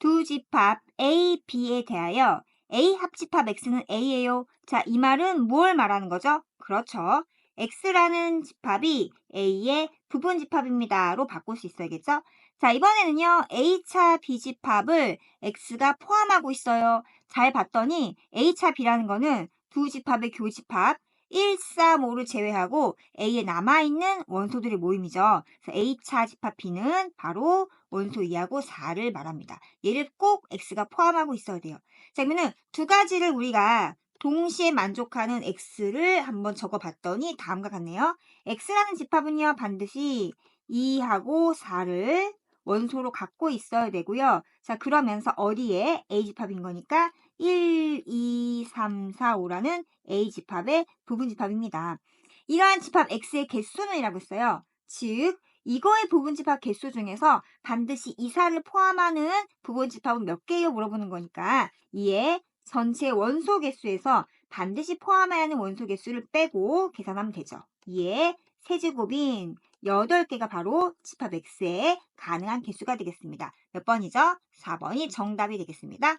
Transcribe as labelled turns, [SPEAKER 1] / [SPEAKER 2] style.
[SPEAKER 1] 두 집합 A, B에 대하여 A 합집합 X는 A예요. 자, 이 말은 뭘 말하는 거죠? 그렇죠. X라는 집합이 A의 부분 집합입니다로 바꿀 수 있어야겠죠? 자, 이번에는요. A차 B집합을 X가 포함하고 있어요. 잘 봤더니 A차 B라는 거는 두 집합의 교집합 1, 4, 5를 제외하고 A에 남아있는 원소들의 모임이죠. 그래서 A차 집합 B는 바로 원소 2하고 4를 말합니다. 얘를 꼭 X가 포함하고 있어야 돼요. 자, 그러면 두 가지를 우리가 동시에 만족하는 X를 한번 적어봤더니 다음과 같네요. X라는 집합은요, 반드시 2하고 4를 원소로 갖고 있어야 되고요. 자, 그러면서 어디에 A 집합인 거니까 1, 2, 3, 4, 5라는 A 집합의 부분 집합입니다. 이러한 집합 X의 개수는 이라고 했어요. 즉, 이거의 부분 집합 개수 중에서 반드시 이사를 포함하는 부분 집합은 몇 개요? 물어보는 거니까 이에 전체 원소 개수에서 반드시 포함해야 하는 원소 개수를 빼고 계산하면 되죠. 이에 세제곱인 8개가 바로 집합 X의 가능한 개수가 되겠습니다. 몇 번이죠? 4번이 정답이 되겠습니다.